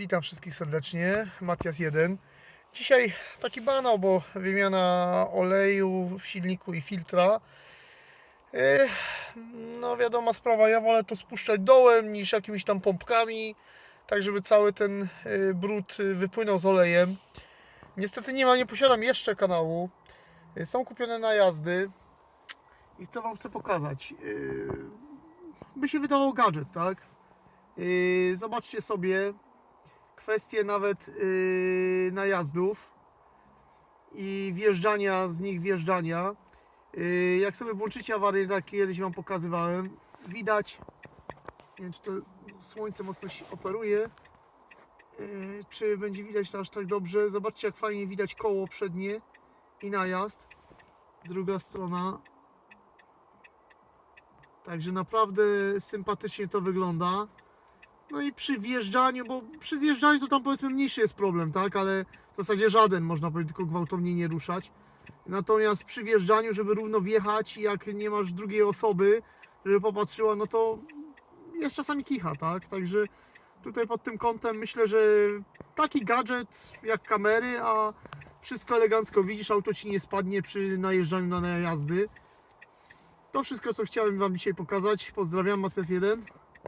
Witam wszystkich serdecznie, Matias 1. Dzisiaj taki banał, bo wymiana oleju w silniku i filtra. Yy, No wiadoma sprawa, ja wolę to spuszczać dołem niż jakimiś tam pompkami, tak żeby cały ten yy, brud yy, wypłynął z olejem. Niestety nie ma, nie posiadam jeszcze kanału. Są kupione na jazdy i co Wam chcę pokazać. By się wydawał gadżet, tak? Zobaczcie sobie kwestie nawet yy, najazdów i wjeżdżania z nich wjeżdżania. Yy, jak sobie włączycie awarię, tak kiedyś Wam pokazywałem, widać, nie wiem czy to słońce mocno się operuje, yy, czy będzie widać to aż tak dobrze. Zobaczcie jak fajnie widać koło przednie i najazd. Druga strona. Także naprawdę sympatycznie to wygląda. No i przy wjeżdżaniu, bo przy zjeżdżaniu to tam powiedzmy mniejszy jest problem, tak? Ale w zasadzie żaden, można powiedzieć, tylko gwałtownie nie ruszać. Natomiast przy wjeżdżaniu, żeby równo wjechać, jak nie masz drugiej osoby, żeby popatrzyła, no to jest czasami kicha, tak? Także tutaj pod tym kątem myślę, że taki gadżet jak kamery, a wszystko elegancko widzisz, auto ci nie spadnie przy najeżdżaniu na najazdy. To wszystko, co chciałem Wam dzisiaj pokazać. Pozdrawiam, Mates 1.